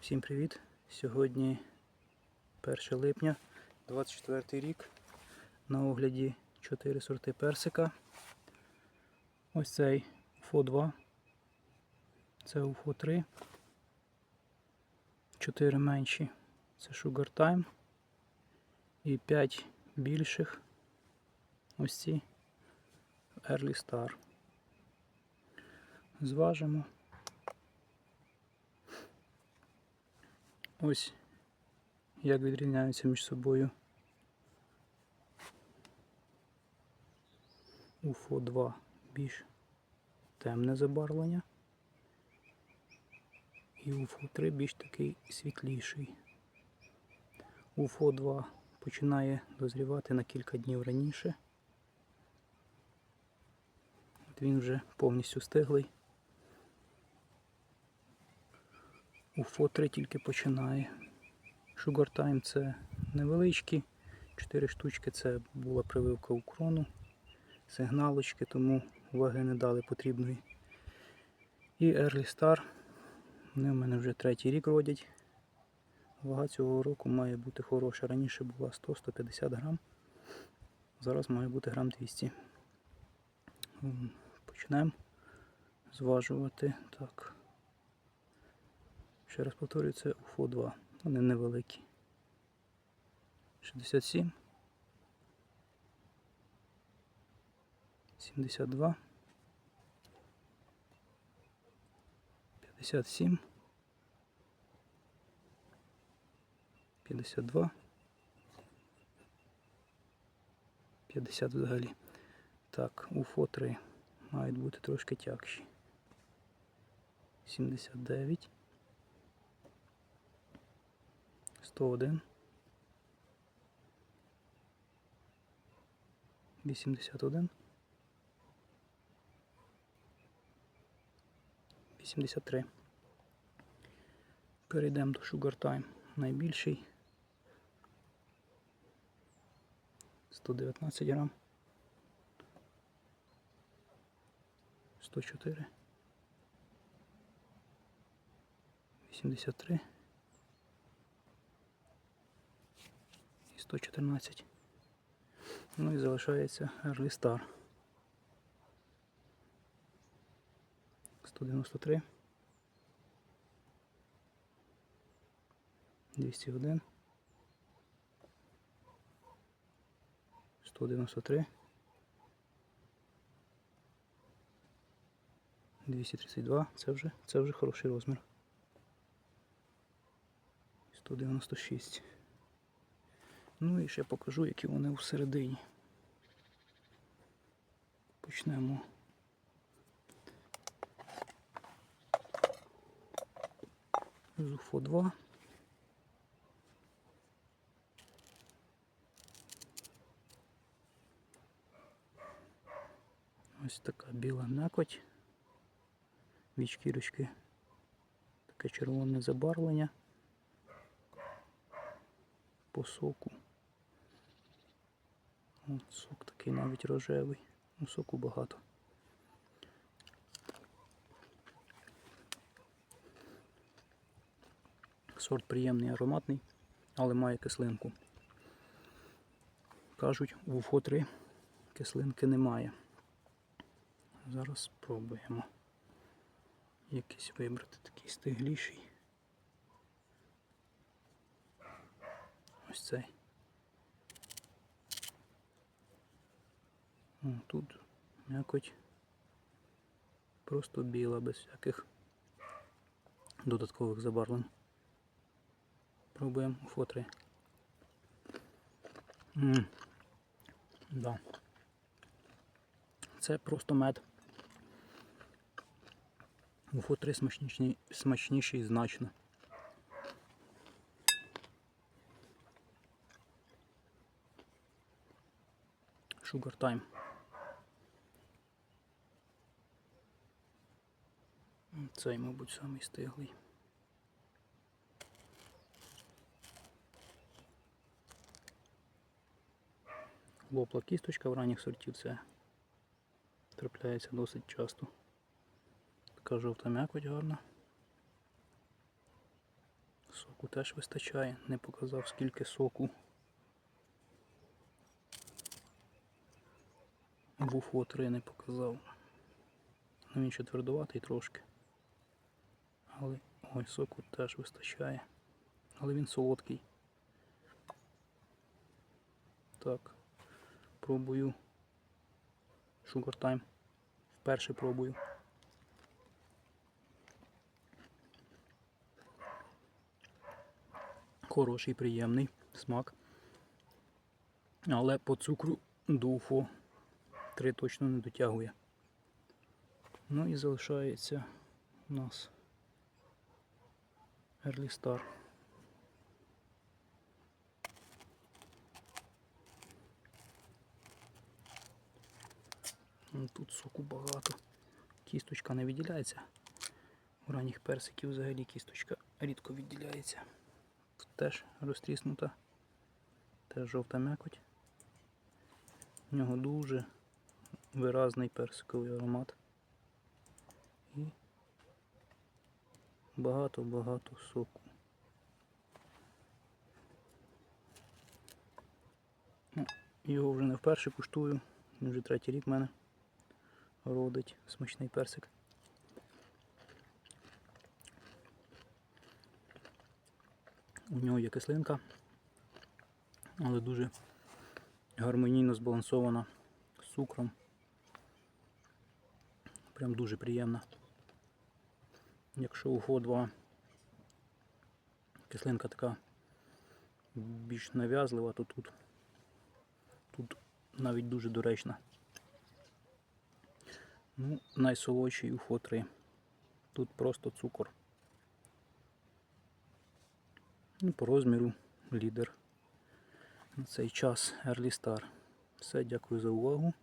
Всім привіт! Сьогодні 1 липня 24 рік. На огляді 4 сорти персика. Ось цей УФО 2. Це УФО 3. 4 менші. Це Sugar Time. І 5 більших. Ось ці Early Star. Зважимо. Ось як відрізняються між собою УФО 2 більш темне забарвлення. І УФО 3 більш такий світліший. УФО 2 починає дозрівати на кілька днів раніше. От він вже повністю стиглий. УФО 3 тільки починає. Sugar Time це невеличкі. 4 штучки це була прививка у крону, сигналочки, тому уваги не дали потрібної. І Early Star. Вони в мене вже третій рік родять. Вага цього року має бути хороша. Раніше була 100-150 грам. Зараз має бути грам 200. Почнемо зважувати. Так. Ще раз повторюю, це УФО 2. Вони невеликі. 67. 72. 57. 52. 50 взагалі. Так, УФО 3 мають бути трошки тягші. 79. 101. 81. 83. Перейдемо до Sugar Time. Найбільший. 119 грам. 104. 83. 114. Ну і залишається Early Star. 193. 201. 193. 232. Це вже, це вже хороший розмір. 196. Ну і ще покажу, які вони всередині. Почнемо. З УФО 2. Ось така біла м'якоть. Від шкірочки таке червоне забарвлення по соку. От, сок такий навіть рожевий. Ну, соку багато. Сорт приємний, ароматний, але має кислинку. Кажуть, в УФО 3 кислинки немає. Зараз спробуємо якийсь вибрати такий стигліший. Ось цей. Тут м'якоть просто біла, без всяких додаткових забарвлень. Пробуємо у фотри. М, Да. Це просто мед. У фотри смачніший, смачніший значно. Sugar Time. Цей, мабуть, самий стиглий. Лопла кісточка в ранніх сортів це трапляється досить часто. Така жовта м'якоть гарна. Соку теж вистачає, не показав скільки соку. В УФО 3 не показав. Ну, він ще твердуватий трошки. Але ой, соку теж вистачає. Але він солодкий. Так. Пробую. Sugar Time. Вперше пробую. Хороший, приємний смак. Але по цукру до УФО 3 точно не дотягує. Ну і залишається у нас Early Star. Ну, Тут соку багато. Кісточка не відділяється. У ранніх персиків взагалі кісточка рідко відділяється. Тут теж розтріснута. Теж жовта м'якоть. У нього дуже виразний персиковий аромат. І багато-багато соку. Ну, Його вже не вперше куштую, вже третій рік в мене родить смачний персик. У нього є кислинка, але дуже гармонійно збалансована з цукром. Прям дуже приємна. Якщо у фо 2 кислинка така більш нав'язлива, то тут, тут навіть дуже доречна. Ну, найсолодший УФО 3. Тут просто цукор. Ну, по розміру лідер. На цей час Early Star. Все, дякую за увагу.